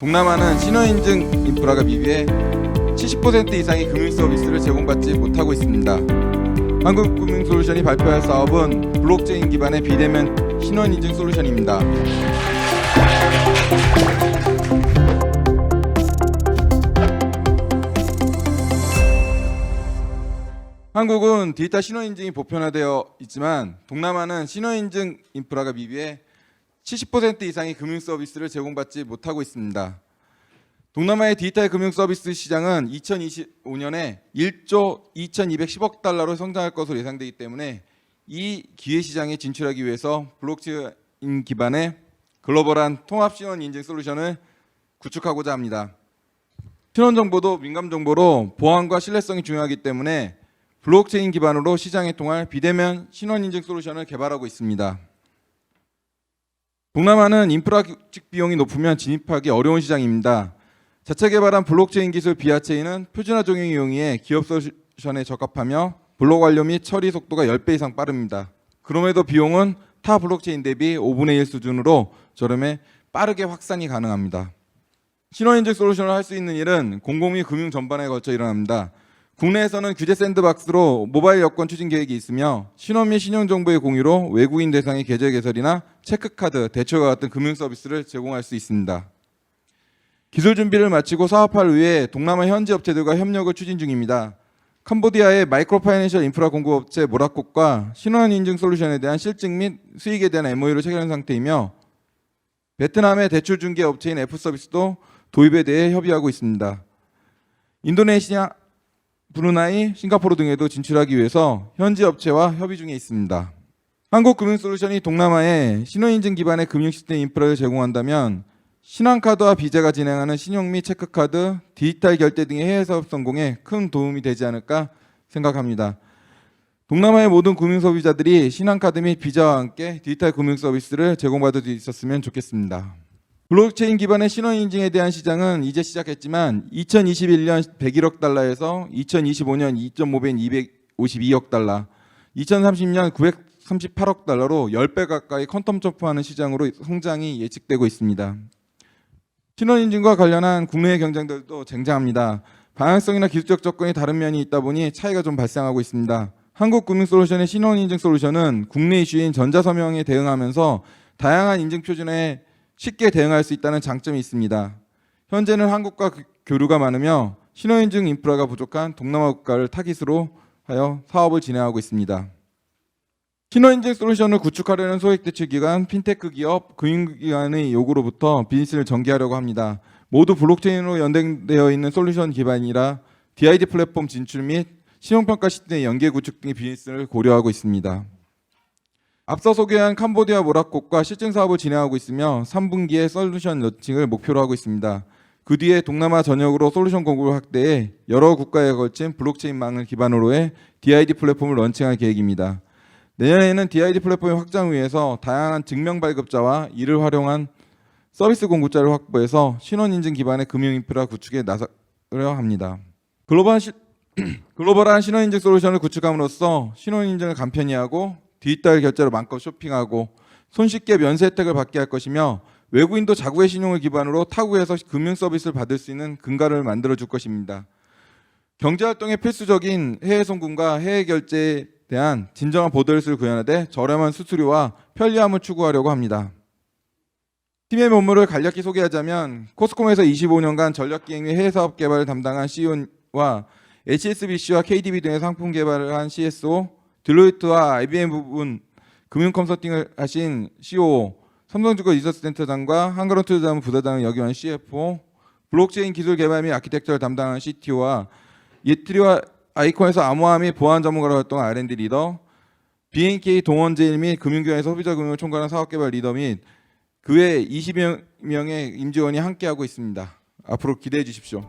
동남아는 신호인증 인프라가 미비해 70% 이상의 금융 서비스를 제공받지 못하고 있습니다. 한국금융솔루션이 발표할 사업은 블록체인 기반의 비대면 신원인증 솔루션입니다. 한국은 디지털 신원인증이 보편화되어 있지만 동남아는 신원인증 인프라가 미비해 70% 이상의 금융 서비스를 제공받지 못하고 있습니다. 동남아의 디지털 금융 서비스 시장은 2025년에 1조 2,210억 달러로 성장할 것으로 예상되기 때문에 이 기회 시장에 진출하기 위해서 블록체인 기반의 글로벌한 통합 신원 인증 솔루션을 구축하고자 합니다. 신원 정보도 민감 정보로 보안과 신뢰성이 중요하기 때문에 블록체인 기반으로 시장에 통할 비대면 신원 인증 솔루션을 개발하고 있습니다. 동남아는 인프라 구축 비용이 높으면 진입하기 어려운 시장입니다. 자체 개발한 블록체인 기술 비아체인은 표준화 적용 이 용이해 기업 솔루션에 적합하며 블록 완료 및 처리 속도가 10배 이상 빠릅니다. 그럼에도 비용은 타 블록체인 대비 5분의 1 수준으로 저렴해 빠르게 확산이 가능합니다. 신원인증 솔루션을 할 수 있는 일은 공공 및 금융 전반에 걸쳐 일어납니다. 국내에서는 규제 샌드박스로 모바일 여권 추진 계획이 있으며 신원 및 신용 정보의 공유로 외국인 대상의 계좌 개설이나 체크카드, 대출과 같은 금융 서비스를 제공할 수 있습니다. 기술 준비를 마치고 사업할 위해 동남아 현지 업체들과 협력을 추진 중입니다. 캄보디아의 마이크로 파이낸셜 인프라 공급 업체 모라콧과 신원 인증 솔루션에 대한 실증 및 수익에 대한 MOU를 체결한 상태이며 베트남의 대출 중개 업체인 F 서비스도 도입에 대해 협의하고 있습니다. 인도네시아, 브루나이, 싱가포르 등에도 진출하기 위해서 현지 업체와 협의 중에 있습니다. 한국금융솔루션이 동남아에 신원인증 기반의 금융 시스템 인프라를 제공한다면 신한카드와 비자가 진행하는 신용 및 체크카드, 디지털 결제 등의 해외 사업 성공에 큰 도움이 되지 않을까 생각합니다. 동남아의 모든 금융 소비자들이 신한카드 및 비자와 함께 디지털 금융 서비스를 제공받을 수 있었으면 좋겠습니다. 블록체인 기반의 신원 인증에 대한 시장은 이제 시작했지만 2021년 101억 달러에서 2025년 2.5배인 252억 달러, 2030년 938억 달러로 10배 가까이 퀀텀 점프하는 시장으로 성장이 예측되고 있습니다. 신원 인증과 관련한 국내의 경쟁들도 쟁쟁합니다. 방향성이나 기술적 접근이 다른 면이 있다 보니 차이가 좀 발생하고 있습니다. 한국금융솔루션의 신원인증 솔루션은 국내 이슈인 전자서명에 대응하면서 다양한 인증 표준에 쉽게 대응할 수 있다는 장점이 있습니다. 현재는 한국과 그- 교류가 많으며 신원인증 인프라가 부족한 동남아 국가를 타깃으로 하여 사업을 진행하고 있습니다. 신원인증 솔루션을 구축하려는 소액대출 기관, 핀테크 기업, 금융기관의 요구로부터 비즈니스를 전개하려고 합니다. 모두 블록체인으로 연동되어 있는 솔루션 기반이라 DID 플랫폼 진출 및 신용평가 시스템의 연계 구축 등의 비즈니스를 고려하고 있습니다. 앞서 소개한 캄보디아 모라콧과 실증 사업을 진행하고 있으며 3분기에 솔루션 런칭을 목표로 하고 있습니다. 그 뒤에 동남아 전역으로 솔루션 공급을 확대해 여러 국가에 걸친 블록체인망을 기반으로 해 DID 플랫폼을 런칭할 계획입니다. 내년에는 DID 플랫폼의 확장을 위해서 다양한 증명 발급자와 이를 활용한 서비스 공급자를 확보해서 신원 인증 기반의 금융 인프라 구축에 나서려 합니다. 글로벌한 시, 글로벌한 신원 인증 솔루션을 구축함으로써 신원 인증을 간편히 하고 디지털 결제로 마음껏 쇼핑하고 손쉽게 면세 혜택을 받게 할 것이며 외국인도 자국의 신용을 기반으로 타국에서 금융 서비스를 받을 수 있는 근간을 만들어 줄 것입니다. 경제 활동에 필수적인 해외 송금과 해외 결제에 대한 진정한 보더리스를 구현하되 저렴한 수수료와 편리함을 추구하려고 합니다. 팀의 본부를 간략히 소개하자면 코스콤에서 25년간 전략기획 및 해외 사업 개발을 담당한 CEO와 HSBC와 KDB 등의 상품 개발을 한 CSO, 딜로이트와 IBM 부분 금융 컨설팅을 하신 COO, 삼성증권 리서치센터장과 한그런투자자문 부사장을 역임한 CFO, 블록체인 기술 개발 및 아키텍처를 담당한 CTO와 예트리와 아이콘에서 암호화 및 보안 전문가로 활동한 R&D 리더, BNK 동원제일 및 금융교환에서 소비자 금융을 총괄한 사업개발 리더 및 그 외 20명의 임직원이 함께하고 있습니다. 앞으로 기대해 주십시오.